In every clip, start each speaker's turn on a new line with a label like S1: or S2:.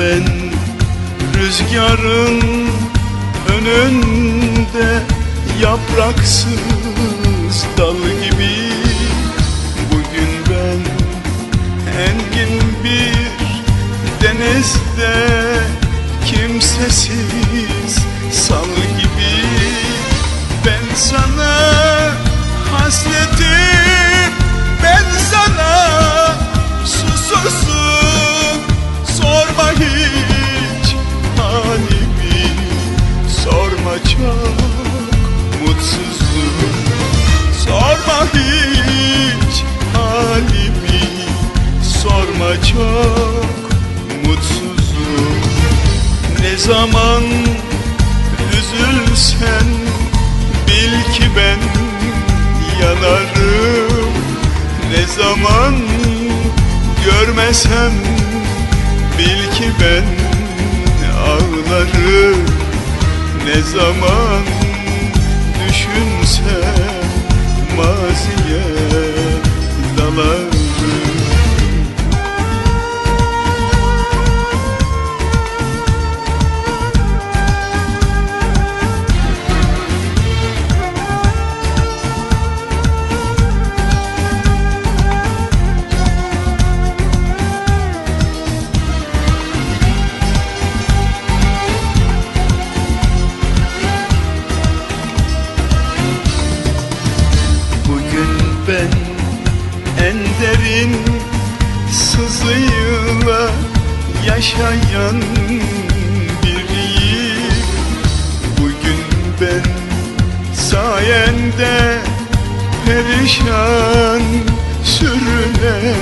S1: Ben rüzgarın önünde yapraksız dal gibi. Bugün ben engin bir denizde kimsesiz sal çok mutsuzum. Ne zaman üzülsen bil ki ben yanarım. Ne zaman görmesem bil ki ben ağlarım. Ne zaman düşünsem maziye yaşayan biriyim. Bugün ben sayende perişan sürünen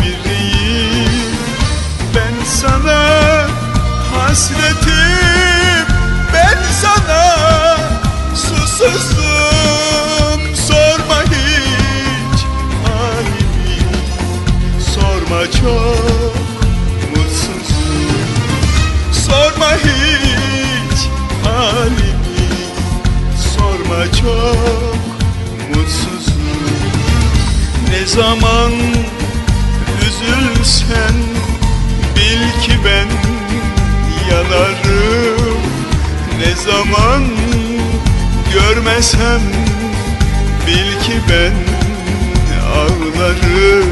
S1: biriyim. Ben sana hasretim zaman üzülsen bil ki ben yanarım. Ne zaman görmesem bil ki ben ağlarım.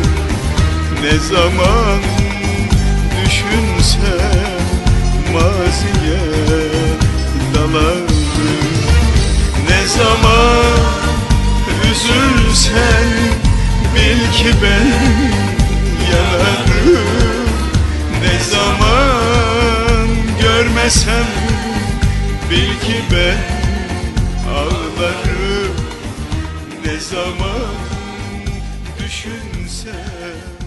S1: Ne zaman düşünsem maziye dalarım. Ne zaman bil ki ben yanarım ne zaman görmesem bil ki ben ağlarım. Ne zaman düşünsem